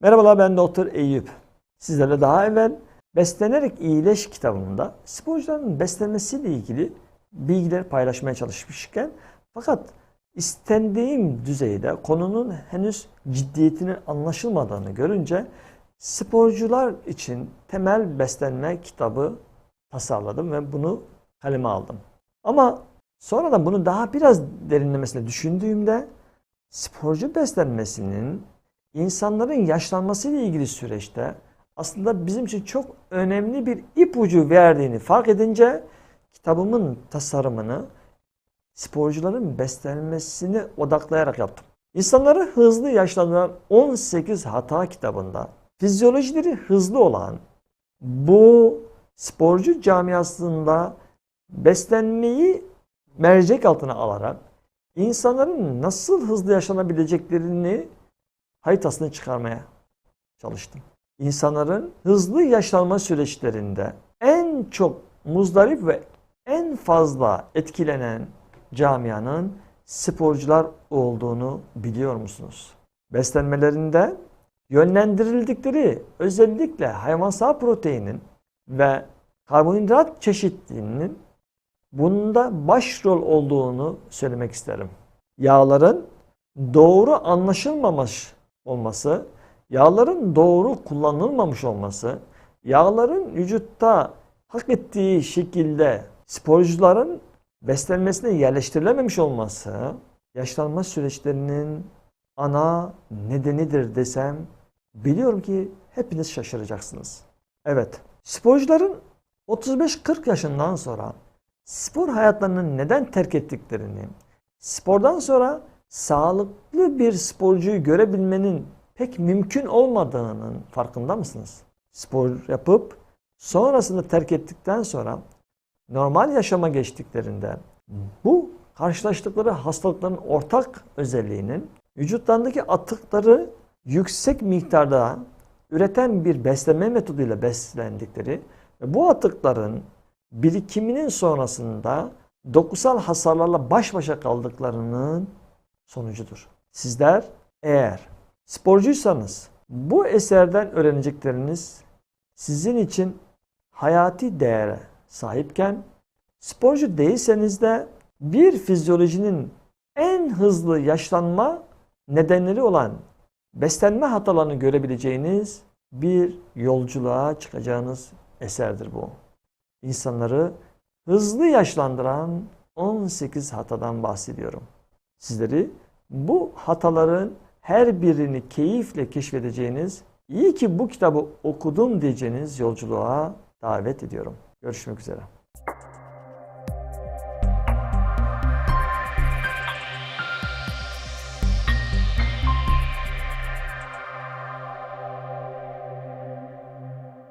Merhabalar ben Doktor Eyüp. Sizlerle daha evvel Beslenerek İyileş kitabımda sporcuların beslenmesiyle ilgili bilgiler paylaşmaya çalışmışken fakat istendiğim düzeyde konunun henüz ciddiyetinin anlaşılmadığını görünce sporcular için temel beslenme kitabı tasarladım ve bunu kaleme aldım. Ama sonradan bunu daha biraz derinlemesine düşündüğümde sporcu beslenmesinin insanların yaşlanmasıyla ilgili süreçte aslında bizim için çok önemli bir ipucu verdiğini fark edince kitabımın tasarımını sporcuların beslenmesini odaklayarak yaptım. İnsanları hızlı yaşlandıran 18 hata kitabında fizyolojileri hızlı olan bu sporcu camiasında beslenmeyi mercek altına alarak insanların nasıl hızlı yaşanabileceklerini haritasını çıkarmaya çalıştım. İnsanların hızlı yaşlanma süreçlerinde en çok muzdarip ve en fazla etkilenen camianın sporcular olduğunu biliyor musunuz? Beslenmelerinde yönlendirildikleri özellikle hayvansal proteinin ve karbonhidrat çeşitliliğinin bunda başrol olduğunu söylemek isterim. Yağların doğru anlaşılmamış olması, yağların doğru kullanılmamış olması, yağların vücutta hak ettiği şekilde sporcuların beslenmesine yerleştirilememiş olması, yaşlanma süreçlerinin ana nedenidir desem biliyorum ki hepiniz şaşıracaksınız. Evet, sporcuların 35-40 yaşından sonra spor hayatlarını neden terk ettiklerini, spordan sonra sağlıklı bir sporcuyu görebilmenin pek mümkün olmadığının farkında mısınız? Spor yapıp sonrasında terk ettikten sonra normal yaşama geçtiklerinde bu karşılaştıkları hastalıkların ortak özelliğinin vücutlarındaki atıkları yüksek miktarda üreten bir beslenme metoduyla beslendikleri ve bu atıkların birikiminin sonrasında dokusal hasarlarla baş başa kaldıklarının sonucudur. Sizler eğer sporcuysanız bu eserden öğrenecekleriniz sizin için hayati değere sahipken sporcu değilseniz de bir fizyolojinin en hızlı yaşlanma nedenleri olan beslenme hatalarını görebileceğiniz bir yolculuğa çıkacağınız eserdir bu. İnsanları hızlı yaşlandıran 18 hatadan bahsediyorum. Sizleri bu hataların her birini keyifle keşfedeceğiniz, iyi ki bu kitabı okudum diyeceğiniz yolculuğa davet ediyorum. Görüşmek üzere.